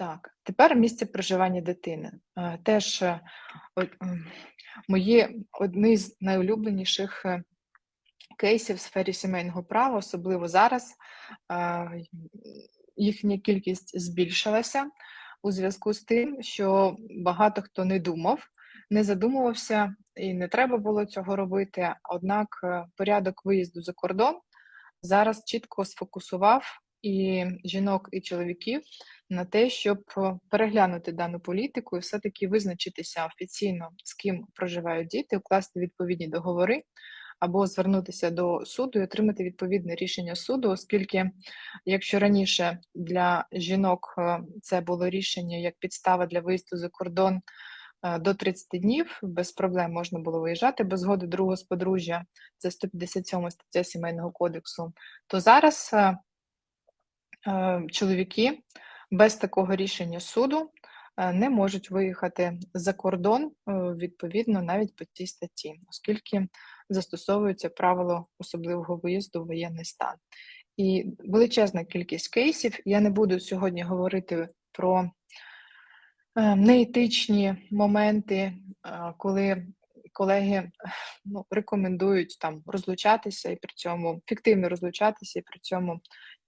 Так, тепер місце проживання дитини. Е, Теж е, мої одні з найулюбленіших е, кейсів в сфері сімейного права, особливо зараз. Їхня кількість збільшилася у зв'язку з тим, що багато хто не думав, не задумувався, і не треба було цього робити. Однак порядок виїзду за кордон зараз чітко сфокусував і жінок, і чоловіків на те, щоб е, переглянути дану політику і все-таки визначитися офіційно, з ким проживають діти, укласти відповідні договори або звернутися до суду і отримати відповідне рішення суду, оскільки, якщо раніше для жінок е, це було рішення як підстава для виїзду за кордон е, до 30 днів, без проблем можна було виїжджати без згоди другого з подружжя, це 157 стаття Сімейного кодексу, то зараз чоловіки без такого рішення суду е, не можуть виїхати за кордон е, відповідно навіть по цій статті, оскільки застосовується правило особливого виїзду в воєнний стан. І величезна кількість кейсів. Я не буду сьогодні говорити про е, неетичні моменти, коли колеги ну, рекомендують там розлучатися і при цьому фіктивно розлучатися, і при цьому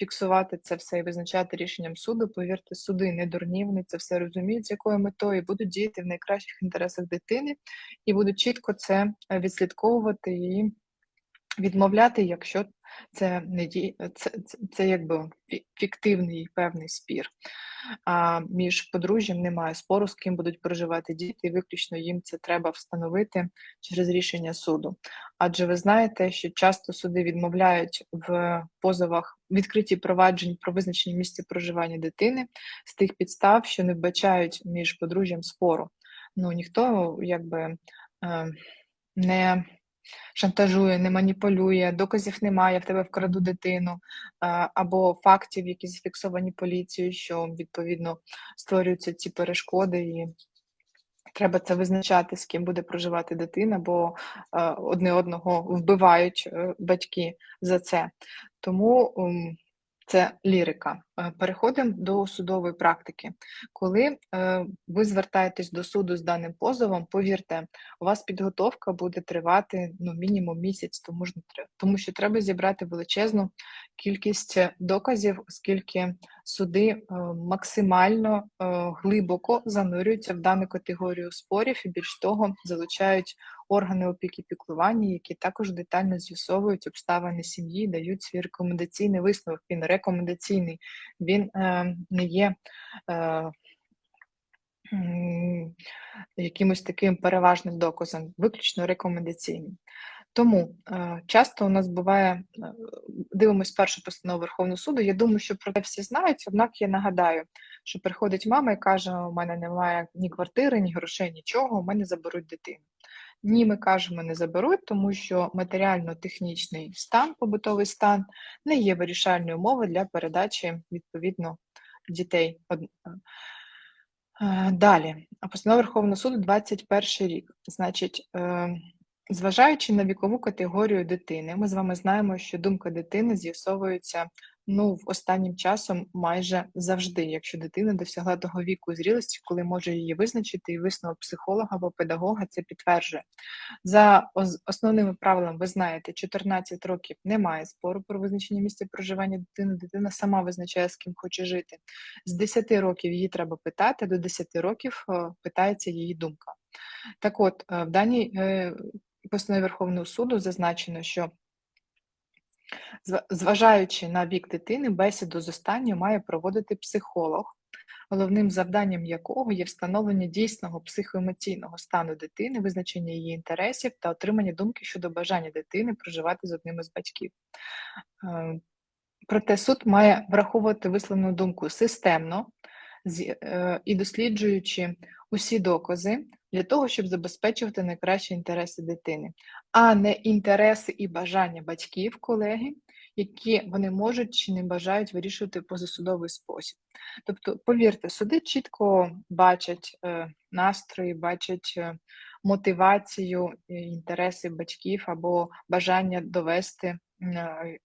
фіксувати це все і визначати рішенням суду. Повірте, суди не дурні, вони це все розуміють, з якою метою будуть діяти в найкращих інтересах дитини, і будуть чітко це е, відслідковувати і відмовляти, якщо це не ді... це, це, це якби фіктивний певний спір. А між подружжям немає спору, з ким будуть проживати діти, виключно їм це треба встановити через рішення суду. Адже ви знаєте, що часто суди відмовляють в позовах відкритті проваджень про визначення місця проживання дитини з тих підстав, що не вбачають між подружжям спору. Ну ніхто якби е, не шантажує, не маніпулює, доказів немає, в тебе вкраду дитину, або фактів, які зафіксовані поліцією, що відповідно створюються ці перешкоди, і треба це визначати, з ким буде проживати дитина, бо е, одне одного вбивають е, батьки за це. Тому це лірика. Е, Переходимо до судової практики. Коли е, ви звертаєтесь до суду з даним позовом, повірте, у вас підготовка буде тривати ну, мінімум місяць, тому, що треба зібрати величезну кількість е, доказів, оскільки суди е, максимально е, глибоко занурюються в дану категорію спорів і більш того залучають органи опіки піклування, які також детально з'ясовують обставини сім'ї, дають свій рекомендаційний висновок. Він рекомендаційний, він е, не є. Якимось таким переважним доказом, виключно рекомендаційним. Тому е, часто у нас буває, е, дивимось першу постанову Верховного суду. Я думаю, що про це всі знають, однак я нагадаю, що приходить мама і каже: у мене немає ні квартири, ні грошей, нічого, у мене заберуть дитину. Ні, ми кажемо, не заберуть, тому що матеріально-технічний стан, побутовий стан не є вирішальною умовою для передачі відповідно дітей. Е, Далі, постанова Верховного суду 21 рік. Значить, зважаючи на вікову категорію дитини, ми з вами знаємо, що думка дитини з'ясовується ну, в останнім часом майже завжди, якщо дитина досягла того віку зрілості, коли може її визначити, і висновок психолога або педагога це підтверджує. За основними правилами, ви знаєте, 14 років немає спору про визначення місця проживання дитини. Дитина сама визначає, з ким хоче жити. З 10 років її треба питати, до 10 років е, питається її думка. Так от, е, в даній е, постанові Верховного суду зазначено, що зважаючи на вік дитини, бесіду з останньою має проводити психолог, головним завданням якого є встановлення дійсного психоемоційного стану дитини, визначення її інтересів та отримання думки щодо бажання дитини проживати з одним із батьків. Е, Проте суд має враховувати висловлену думку системно е, і досліджуючи усі докази для того, щоб забезпечувати найкращі інтереси дитини, а не інтереси і бажання батьків, колеги, які вони можуть чи не бажають вирішувати позасудовий спосіб. Тобто, повірте, суди чітко бачать е, настрої, бачать е, мотивацію, інтереси батьків або бажання довести е,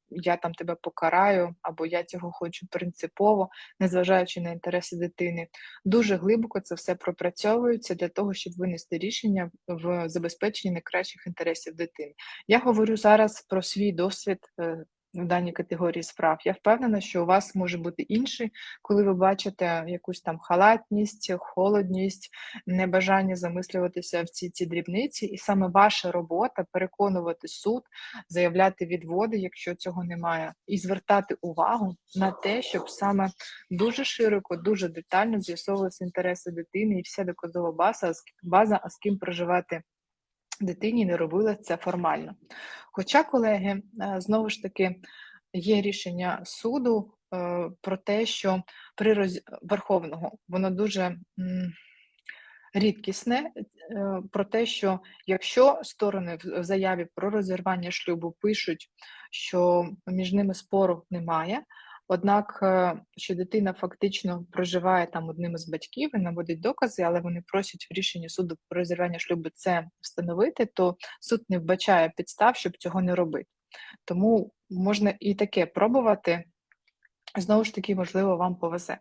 я там тебе покараю, або я цього хочу принципово, незважаючи на інтереси дитини. Дуже глибоко це все пропрацьовується для того, щоб винести рішення в забезпеченні найкращих інтересів дитини. Я говорю зараз про свій досвід е, в даній категорії справ. Я впевнена, що у вас може бути інший, коли ви бачите якусь там халатність, холодність, небажання замислюватися в ці ці дрібниці, і саме ваша робота переконувати суд, заявляти відводи, якщо цього немає, і звертати увагу на те, щоб саме дуже широко, дуже детально з'ясовувалися інтереси дитини і вся доказова база, база, а з ким проживати дитині не робила це формально. Хоча, колеги, е, знову ж таки, є рішення суду е, про те, що при роз... Верховного воно дуже рідкісне, е, про те, що якщо сторони в заяві про розірвання шлюбу пишуть, що між ними спору немає, однак, е, що дитина фактично проживає там одним із батьків і наводить докази, але вони просять в рішенні суду про розірвання шлюбу це встановити, то суд не вбачає підстав, щоб цього не робити. Тому можна і таке пробувати. Знову ж таки, можливо, вам повезе.